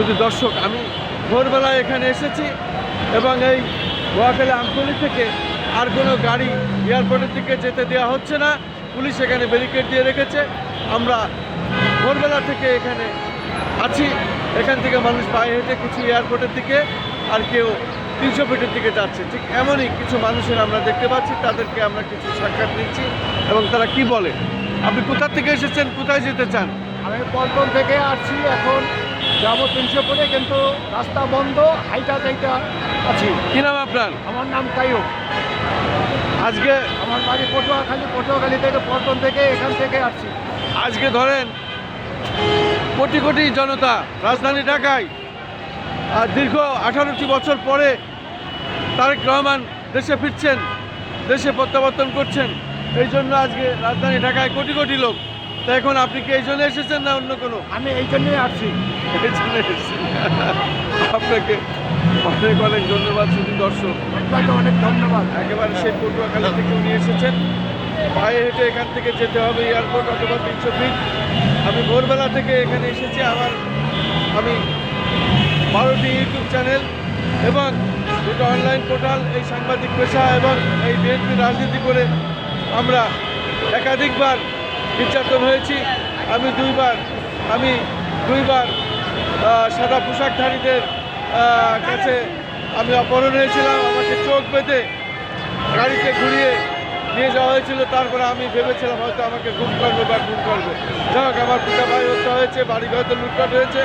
শুধু দর্শক, আমি ভোরবেলায় এখানে এসেছি এবং এই নোয়াখালী আমতলি থেকে আর কোনো গাড়ি এয়ারপোর্টের দিকে যেতে দেওয়া হচ্ছে না। পুলিশ এখানে ব্যারিকেড দিয়ে রেখেছে। আমরা ভোরবেলা থেকে এখানে আছি। এখান থেকে মানুষ পায়ে হেঁটে কিছু এয়ারপোর্টের দিকে আর কেউ তিনশো ফিটের দিকে যাচ্ছে। ঠিক এমনই কিছু মানুষের আমরা দেখতে পাচ্ছি, তাদেরকে আমরা কিছু সাক্ষাৎ নিচ্ছি এবং তারা কি বলে? আপনি কোথা থেকে এসেছেন? কোথায় যেতে চান? আমি পল্টন থেকে আসছি এখন। যাব তিনশো করে কিন্তু রাস্তা বন্ধ হাইটা যাইটা আছি। কি নাম আপনার? আমার নাম কায়ুক আজকে আমার বাড়ি পটুয়াখালী পটুয়াখালী থেকে পল্টন থেকে এখান থেকে আসছি। আজকে ধরেন কোটি কোটি জনতা রাজধানী ঢাকায় আর দীর্ঘ আঠারোটি বছর পরে তারেক রহমান দেশে ফিরছেন দেশে প্রত্যাবর্তন করছেন এই জন্য আজকে রাজধানী ঢাকায় কোটি কোটি লোক তা এখন আপনি কি এই জন্য এসেছেন না অন্য কোনো? আমি এই জন্যই আসছি। এই জন্য এসেছেন আপনাকে অনেক অনেক ধন্যবাদ শুধু দর্শক। আপনাকে অনেক ধন্যবাদ। একেবারে সেই পটুয়াখালী থেকে উনি এসেছেন। পায়ে হেঁটে এখান থেকে যেতে হবে এয়ারপোর্ট অথবা তিনশো ফিট আমি ভোরবেলা থেকে এখানে এসেছি আমার আমি বারোটি ইউটিউব চ্যানেল এবং দুটো অনলাইন পোর্টাল এই সাংবাদিক পেশা এবং এই বিএনপি রাজনীতি করে আমরা একাধিকবার নির্যাতন হয়েছি। আমি দুইবার আমি দুইবার সাদা পোশাকধারীদের কাছে আমি অপহরণ হয়েছিলাম। আমাকে চোখ বেঁধে গাড়িতে ঘুরিয়ে নিয়ে যাওয়া হয়েছিল। তারপরে আমি ভেবেছিলাম হয়তো আমাকে গুম করবে বা গুম করবে। যাই হোক, আমার পিতা ভাই হত্যা হয়েছে বাড়ি ঘরতে লুটপাট হয়েছে।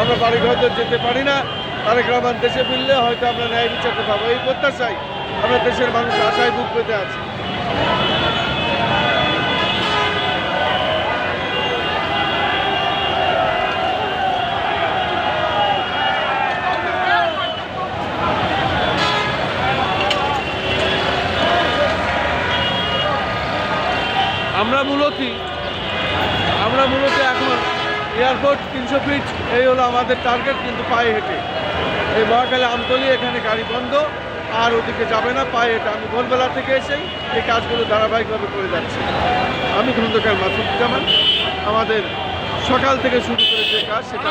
আমরা বাড়ি তো যেতে পারি না। তারেক রহমান দেশে ফিরলে হয়তো আমরা ন্যায় বিচারতে পাবো এই প্রত্যাশায় আমরা দেশের মানুষ আশায় বুক পেতে আছি। আমরা মূলত আমরা মূলত এখন এয়ারপোর্ট তিনশো ফিট, এই হলো আমাদের টার্গেট কিন্তু পায়ে হেঁটে। এই মহাকালে আমতলি, এখানে গাড়ি বন্ধ, আর ওদিকে যাবে না, পায়ে হেঁটে। আমি ভোরবেলা থেকে এসেই এই কাজগুলো ধারাবাহিকভাবে করে যাচ্ছি। আমি খন্দকার মাসুদুজ্জামান, আমাদের সকাল থেকে শুরু করে যে কাজ, সেটা।